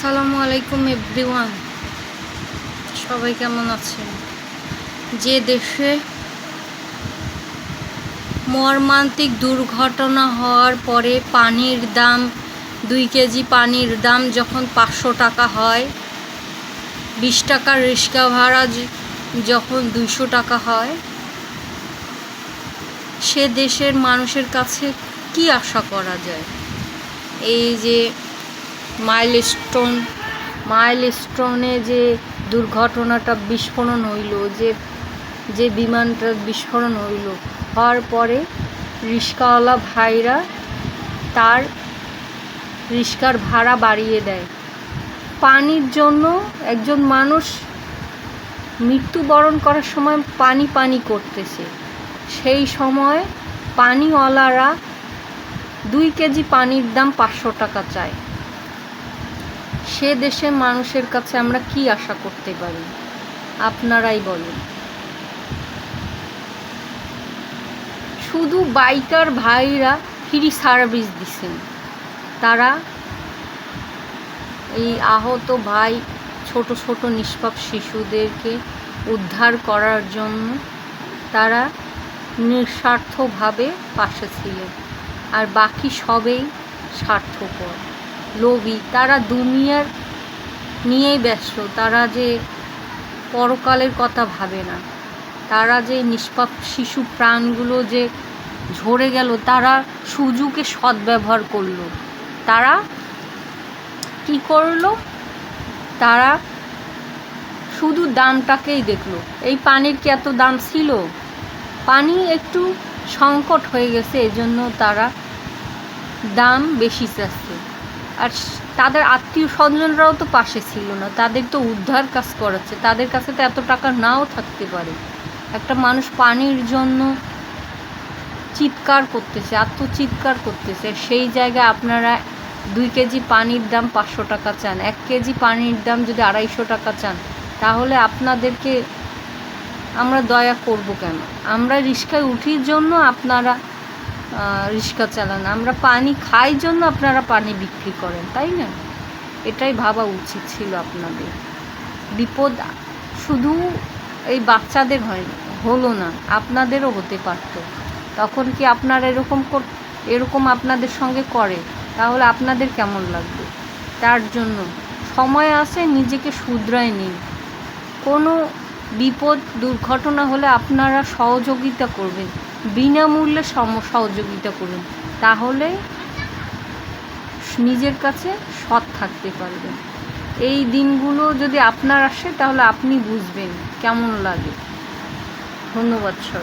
আসসালামু আলাইকুম এভরিওয়ান। সবাই কেমন আছেন? যে দেশে মর্মান্তিক দুর্ঘটনা হওয়ার পরে পানির দাম, দুই কেজি পানির দাম যখন পাঁচশো টাকা হয়, বিশ টাকার রিক্সা ভাড়া যখন দুইশো টাকা হয়, সে দেশের মানুষের কাছে কি আশা করা যায়? এই যে মাইলস্টোন, মাইলস্টোনে যে দুর্ঘটনাটা বিস্ফোরণ হইল, যে যে বিমানটা বিস্ফোরণ হইল, হওয়ার পরে রিক্সাওয়ালা ভাইরা তার রিক্সার ভাড়া বাড়িয়ে দেয়। পানির জন্য একজন মানুষ মৃত্যুবরণ করার সময় পানি পানি করতেছে। সেই সময় পানিওয়ালারা দুই কেজি পানির দাম পাঁচশো টাকা চায়। সে দেশের মানুষের কাছে আমরা কি আশা করতে পারি? আপনারাই বলেন। শুধু বাইকার ভাইরা ফ্রি সার্ভিস দিছেন। তারা এই আহত ভাই, ছোট ছোট, নিষ্পাপ শিশুদেরকে উদ্ধার করার জন্য তারা নিঃস্বার্থভাবে পাশে ছিলেন। আর বাকি সবেই স্বার্থপর। লোভী। তারা দুনিয়ার নিয়েই ব্যস্ত। তারা যে পরকালের কথা ভাবে না। তারা যে নিষ্পাপ শিশু প্রাণগুলো যে ঝরে গেল, তারা সুযোগে সদ্ব্যবহার করল। তারা কি করল? তারা শুধু দামটাকেই দেখল। এই পানির কি এত দাম ছিল? পানি একটু সংকট হয়ে গেছে, এজন্য তারা দাম বেশি চাচ্ছে। আর তাদের আত্মীয় স্বজনরাও তো পাশে ছিল না। তাদের তো উদ্ধার কাজ করাচ্ছে। তাদের কাছে তো এত টাকা নাও থাকতে পারে। একটা মানুষ পানির জন্য চিৎকার করতেছে, আত্মচিৎকার করতেছে। সেই জায়গায় আপনারা দুই কেজি পানির দাম পাঁচশো টাকা চান। এক কেজি পানির দাম যদি আড়াইশো টাকা চান, তাহলে আপনাদেরকে আমরা দয়া করব কেন? আমরা রিক্সায় উঠির জন্য আপনারা রিক্সা চালান। আমরা পানি খাই জন্য আপনারা পানি বিক্রি করেন, তাই না? এটাই ভাবা উচিত ছিল আপনাদের। বিপদ শুধু এই বাচ্চাদের হয় হলো না, আপনাদেরও হতে পারত। তখন কি আপনারা এরকম এরকম আপনাদের সঙ্গে করে? তাহলে আপনাদের কেমন লাগবে? তার জন্য সময় আছে, নিজেকে শুধরায় নিন। কোনো বিপদ, দুর্ঘটনা হলে আপনারা সহযোগিতা করবেন। বিনামূল্যে সম- সহযোগিতা করুন। তাহলে নিজের কাছে সৎ থাকতে পারবেন। এই দিনগুলো যদি আপনার আসে, তাহলে আপনি বুঝবেন কেমন লাগে। ধন্যবাদ সবাই